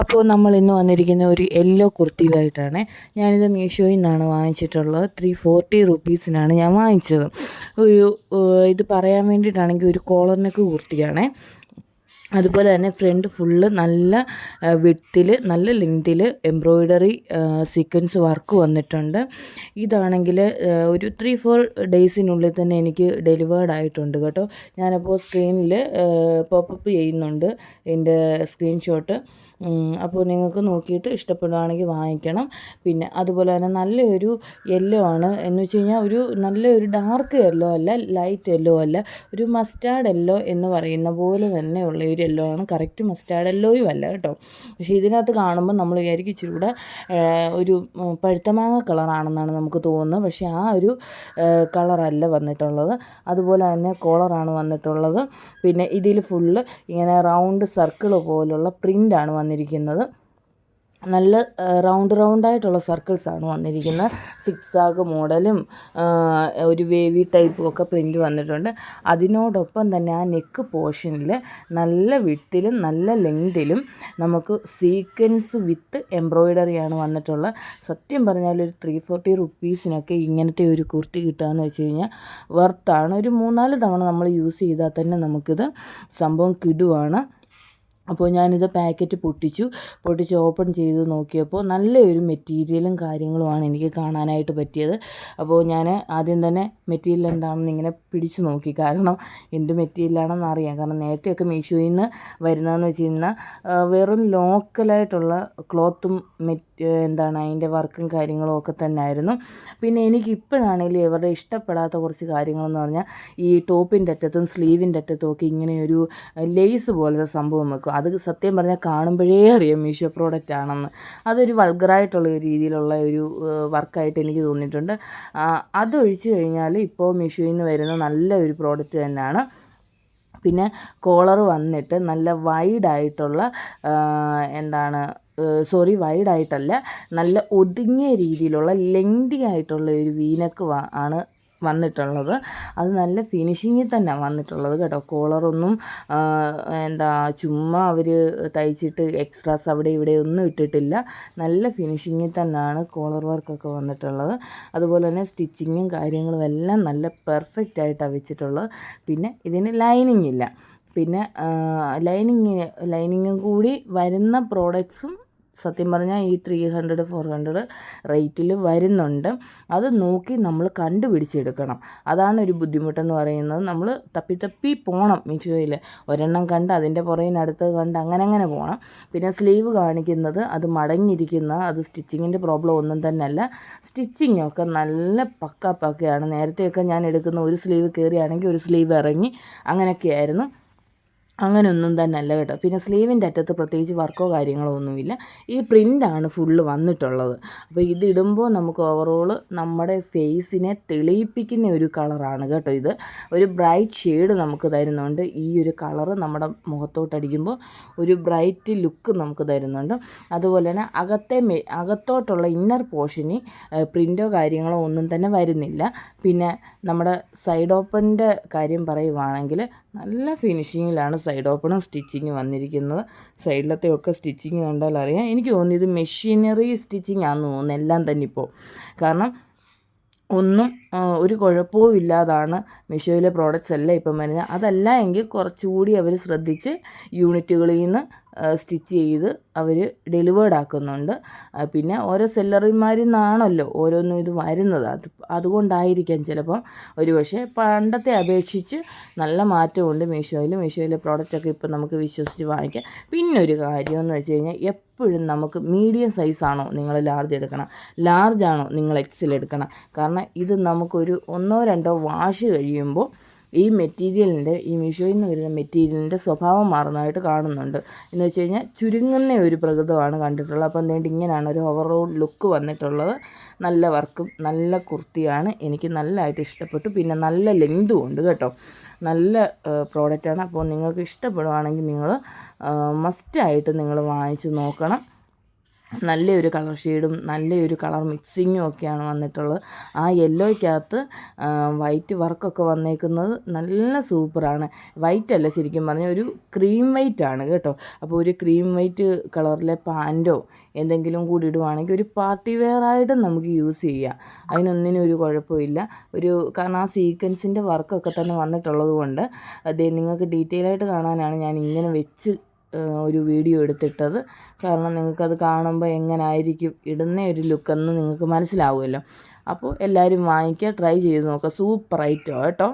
അപ്പോൾ നമ്മൾ ഇന്ന് വന്നിരിക്കുന്ന ഒരു യെല്ലോ കുർത്തിയുമായിട്ടാണ് ഞാനിത് മീഷോയിൽ നിന്നാണ് വാങ്ങിച്ചിട്ടുള്ളത്. ത്രീ ഫോർട്ടി റുപ്പീസിനാണ് ഞാൻ വാങ്ങിച്ചത്. ഒരു ഇത് പറയാൻ വേണ്ടിയിട്ടാണെങ്കിൽ ഒരു കോളർ നെക്ക് കുർത്തിയാണേ. അതുപോലെ തന്നെ ഫ്രണ്ട് ഫുള്ള് നല്ല വിട്ടിൽ നല്ല ലെങ്തിൽ എംബ്രോയിഡറി സീക്വൻസ് വർക്ക് വന്നിട്ടുണ്ട്. ഇതാണെങ്കിൽ ഒരു ത്രീ ഫോർ ഡേയ്സിനുള്ളിൽ തന്നെ എനിക്ക് ഡെലിവേർഡ് ആയിട്ടുണ്ട് കേട്ടോ. ഞാനപ്പോൾ സ്ക്രീനിൽ പോപ്പപ്പ് ചെയ്യുന്നുണ്ട്. എന്റെ സ്ക്രീൻഷോട്ട് അപ്പോൾ നിങ്ങൾക്ക് നോക്കിയിട്ട് ഇഷ്ടപ്പെടുകയാണെങ്കിൽ വാങ്ങിക്കണം. പിന്നെ അതുപോലെ തന്നെ നല്ലൊരു യെല്ലോ ആണ്. എന്ന് വെച്ച് കഴിഞ്ഞാൽ ഒരു നല്ലൊരു ഡാർക്ക് യെല്ലോ അല്ല ലൈറ്റ് യെല്ലോ അല്ല ഒരു മസ്റ്റാർഡ് യെല്ലോ എന്ന് പറയുന്ന പോലെ തന്നെ ഉള്ള ഒരു യെല്ലോ ആണ്. കറക്റ്റ് മസ്റ്റാർഡ് യെല്ലോയും അല്ല കേട്ടോ. പക്ഷേ ഇതിനകത്ത് കാണുമ്പോൾ നമ്മൾ വിചാരിക്കും ഇച്ചിരി കൂടെ ഒരു പഴുത്ത മാങ്ങ കളറാണെന്നാണ് നമുക്ക് തോന്നുന്നത്. പക്ഷേ ആ ഒരു കളറല്ല വന്നിട്ടുള്ളത്. അതുപോലെ തന്നെ കോളറാണ് വന്നിട്ടുള്ളത്. പിന്നെ ഇതിൽ ഫുള്ള് ഇങ്ങനെ റൗണ്ട് സർക്കിൾ പോലുള്ള പ്രിന്റാണ് വന്നിരിക്കുന്നത്. നല്ല റൗണ്ട് റൗണ്ടായിട്ടുള്ള സർക്കിൾസാണ് വന്നിരിക്കുന്നത്. സിക്സ് ആഗ് മോഡലും ഒരു വേവി ടൈപ്പും ഒക്കെ പ്രിന്റ് വന്നിട്ടുണ്ട്. അതിനോടൊപ്പം തന്നെ ആ നെക്ക് പോർഷനിൽ നല്ല വിട്ടിലും നല്ല ലെങ്തിലും നമുക്ക് സീക്വൻസ് വിത്ത് എംബ്രോയിഡറിയാണ് വന്നിട്ടുള്ളത് സത്യം പറഞ്ഞാൽ ഒരു ത്രീ ഫോർട്ടി റുപ്പീസിനൊക്കെ ഇങ്ങനത്തെ ഒരു കുർത്തി കിട്ടുകയെന്ന് വെച്ച് കഴിഞ്ഞാൽ വർത്താണ് ഒരു മൂന്നാൽ തവണ നമ്മൾ യൂസ് ചെയ്താൽ തന്നെ നമുക്കിത് സംഭവം കിടുവാണ്. അപ്പോൾ ഞാനിത് പാക്കറ്റ് പൊട്ടിച്ചു. പൊട്ടിച്ച് ഓപ്പൺ ചെയ്ത് നോക്കിയപ്പോൾ നല്ലൊരു മെറ്റീരിയലും കാര്യങ്ങളുമാണ് എനിക്ക് കാണാനായിട്ട് പറ്റിയത്. അപ്പോൾ ഞാൻ ആദ്യം തന്നെ മെറ്റീരിയൽ എന്താണെന്ന് ഇങ്ങനെ പിടിച്ച് നോക്കി. കാരണം എന്ത് മെറ്റീരിയലാണെന്ന് അറിയാം. കാരണം നേരത്തെയൊക്കെ മീഷോയിൽ നിന്ന് വരുന്നതെന്ന് വെച്ച് കഴിഞ്ഞാൽ വെറും ലോക്കലായിട്ടുള്ള ക്ലോത്തും മെറ്റ് എന്താണ് അതിന്റെ വർക്കും കാര്യങ്ങളും ഒക്കെ തന്നെ ആയിരുന്നു പിന്നെ എനിക്ക് ഇപ്പോഴാണെങ്കിലും ഇവരുടെ ഇഷ്ടപ്പെടാത്ത കുറച്ച് കാര്യങ്ങളെന്ന് പറഞ്ഞാൽ ഈ ടോപ്പിന്റെ അറ്റത്തും സ്ലീവിന്റെ അറ്റത്തും ഒക്കെ ഇങ്ങനെ ഒരു ലേസ് പോലത്തെ സംഭവം വെക്കും. അത് സത്യം പറഞ്ഞാൽ കാണുമ്പോഴേ അറിയാം മീഷോ പ്രോഡക്റ്റ് ആണെന്ന്. അതൊരു വൾഗറായിട്ടുള്ള രീതിയിലുള്ള ഒരു വർക്കായിട്ട് എനിക്ക് തോന്നിയിട്ടുണ്ട്. അതൊഴിച്ചു കഴിഞ്ഞാൽ ഇപ്പോൾ മീഷോയിൽ നിന്ന് വരുന്ന നല്ല ഒരു പ്രോഡക്റ്റ് തന്നെയാണ്. പിന്നെ കോളർ വന്നിട്ട് നല്ല വൈഡായിട്ടുള്ള എന്താണ് സോറി വൈഡായിട്ടല്ല നല്ല ഒതുങ്ങിയ രീതിയിലുള്ള ലെങ്തി ആയിട്ടുള്ള ഒരു വീനക്ക് ആണ് വന്നിട്ടുള്ളത്. അത് നല്ല ഫിനിഷിങ്ങിൽ തന്നെ വന്നിട്ടുള്ളത് കേട്ടോ. കോളറൊന്നും എന്താ ചുമ്മാ അവർ തയ്ച്ചിട്ട് എക്സ്ട്രാസ് അവിടെ ഇവിടെ ഒന്നും ഇട്ടിട്ടില്ല. നല്ല ഫിനിഷിങ്ങിൽ തന്നെയാണ് കോളർ വർക്കൊക്കെ വന്നിട്ടുള്ളത്. അതുപോലെ തന്നെ സ്റ്റിച്ചിങ്ങും കാര്യങ്ങളും എല്ലാം നല്ല പെർഫെക്റ്റ് ആയിട്ടാണ് വെച്ചിട്ടുള്ളത്. പിന്നെ ഇതിന് ലൈനിങ് ഇല്ല. പിന്നെ ലൈനിങ് ലൈനിങ്ങും കൂടി വരുന്ന പ്രോഡക്ട്സും സത്യം പറഞ്ഞാൽ ഈ ത്രീ ഹൺഡ്രഡ് ഫോർ ഹൺഡ്രഡ് റേറ്റിൽ വരുന്നുണ്ട്. അത് നോക്കി നമ്മൾ കണ്ടുപിടിച്ചെടുക്കണം. അതാണ് ഒരു ബുദ്ധിമുട്ടെന്ന് പറയുന്നത്. നമ്മൾ തപ്പി തപ്പി പോകണം മീഷോയിൽ. ഒരെണ്ണം കണ്ട് അതിന്റെ പുറകിനടുത്ത് കണ്ട് അങ്ങനെ അങ്ങനെ പോകണം പിന്നെ സ്ലീവ് കാണിക്കുന്നത് അത് മടങ്ങിയിരിക്കുന്ന അത് സ്റ്റിച്ചിങ്ങിന്റെ പ്രോബ്ലം ഒന്നും തന്നെ അല്ല സ്റ്റിച്ചിങ്ങൊക്കെ നല്ല പക്കാ പക്കയാണ്. നേരത്തെയൊക്കെ ഞാൻ എടുക്കുന്ന ഒരു സ്ലീവ് കയറിയാണെങ്കിൽ ഒരു സ്ലീവ് ഇറങ്ങി അങ്ങനെയൊക്കെയായിരുന്നു. അങ്ങനെയൊന്നും തന്നെ അല്ല കേട്ടോ. പിന്നെ സ്ലീവിന്റെ അറ്റത്ത് പ്രത്യേകിച്ച് വർക്കോ കാര്യങ്ങളോ ഒന്നുമില്ല. ഈ പ്രിന്റാണ് ഫുള്ള് വന്നിട്ടുള്ളത്. അപ്പോൾ ഇതിടുമ്പോൾ നമുക്ക് ഓവറോൾ നമ്മുടെ ഫേസിനെ തെളിയിപ്പിക്കുന്ന ഒരു കളറാണ് കേട്ടോ ഇത്. ഒരു ബ്രൈറ്റ് ഷെയ്ഡ് നമുക്ക് തരുന്നുണ്ട്. ഈ ഒരു കളറ് നമ്മുടെ മുഖത്തോട്ടടിക്കുമ്പോൾ ഒരു ബ്രൈറ്റ് ലുക്ക് നമുക്ക് തരുന്നുണ്ട്. അതുപോലെ തന്നെ അകത്തെ അകത്തോട്ടുള്ള ഇന്നർ പോർഷന് പ്രിന്റോ കാര്യങ്ങളോ ഒന്നും തന്നെ വരുന്നില്ല. പിന്നെ നമ്മുടെ സൈഡ് ഓപ്പണിന്റെ കാര്യം പറയുവാണെങ്കിൽ നല്ല ഫിനിഷിങ്ങിലാണ് സൈഡ് ഓപ്പണും സ്റ്റിച്ചിങ് വന്നിരിക്കുന്നത്. സൈഡിലത്തെ ഒക്കെ സ്റ്റിച്ചിങ് കണ്ടാൽ അറിയാം. എനിക്ക് തോന്നുന്നു ഇത് മെഷീനറി സ്റ്റിച്ചിങ് ആണെന്ന് തോന്നുന്നു. എല്ലാം തന്നെ ഇപ്പോൾ കാരണം ഒന്നും ഒരു കുഴപ്പവും ഇല്ലാതാണ് മീഷോയിലെ പ്രോഡക്റ്റ്സ് എല്ലാം ഇപ്പം വരുന്നത്. അതല്ല എങ്കിൽ കുറച്ചുകൂടി അവർ ശ്രദ്ധിച്ച് യൂണിറ്റുകളിൽ നിന്ന് സ്റ്റിച്ച് ചെയ്ത് അവർ ഡെലിവേർഡ് ആക്കുന്നുണ്ട്. പിന്നെ ഓരോ സെല്ലറിന്മാരിൽ നിന്നാണല്ലോ ഓരോന്നും ഇത് വരുന്നത്. അത് അതുകൊണ്ടായിരിക്കാം ചിലപ്പം ഒരു പക്ഷേ പണ്ടത്തെ അപേക്ഷിച്ച് നല്ല മാറ്റമുണ്ട് മീഷോയിൽ മീഷോയിലെ പ്രോഡക്റ്റൊക്കെ ഇപ്പം നമുക്ക് വിശ്വസിച്ച് വാങ്ങിക്കാം. പിന്നെ ഒരു കാര്യം എന്ന് വെച്ച് കഴിഞ്ഞാൽ എപ്പോഴും നമുക്ക് മീഡിയം സൈസാണോ നിങ്ങൾ ലാർജ് എടുക്കണം. ലാർജ് ആണോ നിങ്ങൾ എക്സിൽ എടുക്കണം. കാരണം ഇത് നമുക്കൊരു ഒന്നോ രണ്ടോ വാഷ് കഴിയുമ്പോൾ ഈ മെറ്റീരിയലിന്റെ ഈ മീഷോയിൽ നിന്ന് വരുന്ന മെറ്റീരിയലിന്റെ സ്വഭാവം മാറുന്നതായിട്ട് കാണുന്നുണ്ട്. എന്ന് വെച്ച് കഴിഞ്ഞാൽ ചുരുങ്ങുന്ന ഒരു പ്രകൃതമാണ് കണ്ടിട്ടുള്ളത്. അപ്പോൾ എന്തുകൊണ്ട് ഇങ്ങനെയാണ് ഒരു ഓവറോൾ ലുക്ക് വന്നിട്ടുള്ളത്. നല്ല വർക്കും നല്ല കുർത്തിയാണ്. എനിക്ക് നല്ലതായിട്ട് ഇഷ്ടപ്പെട്ടു. പിന്നെ നല്ല ലെങ്തും ഉണ്ട് കേട്ടോ. നല്ല പ്രോഡക്റ്റാണ് അപ്പോൾ നിങ്ങൾക്ക് ഇഷ്ടപ്പെടുവാണെങ്കിൽ നിങ്ങൾ മസ്റ്റായിട്ട് നിങ്ങൾ വാങ്ങിച്ച് നോക്കണം. നല്ലൊരു കളർ ഷെയ്ഡും നല്ലൊരു കളർ മിക്സിങ്ങും ഒക്കെയാണ് വന്നിട്ടുള്ളത്. ആ യെല്ലോയ്ക്കകത്ത് വൈറ്റ് വർക്കൊക്കെ വന്നേക്കുന്നത് നല്ല സൂപ്പറാണ്. വൈറ്റ് അല്ല ശരിക്കും പറഞ്ഞാൽ ഒരു ക്രീം വൈറ്റ് ആണ് കേട്ടോ. അപ്പോൾ ഒരു ക്രീം വൈറ്റ് കളറിലെ പാന്റോ എന്തെങ്കിലും കൂടി ഇടുവാണെങ്കിൽ ഒരു പാർട്ടി വെയർ ആയിട്ടും നമുക്ക് യൂസ് ചെയ്യാം. അതിനൊന്നിനും ഒരു കുഴപ്പമില്ല. ഒരു കാരണം ആ സീക്വൻസിന്റെ വർക്കൊക്കെ തന്നെ വന്നിട്ടുള്ളത് കൊണ്ട് അതേ നിങ്ങൾക്ക് ഡീറ്റെയിൽ ആയിട്ട് കാണാനാണ് ഞാൻ ഇങ്ങനെ വെച്ച് ഒരു വീഡിയോ എടുത്തിട്ടത്. കാരണം നിങ്ങൾക്കത് കാണുമ്പോൾ എങ്ങനായിരിക്കും ഇടുന്ന ഒരു ലുക്കെന്ന് നിങ്ങൾക്ക് മനസ്സിലാവുമല്ലോ. അപ്പോൾ എല്ലാവരും വാങ്ങിക്കുക ട്രൈ ചെയ്ത് നോക്കുക. സൂപ്പർ ഐറ്റം കേട്ടോ?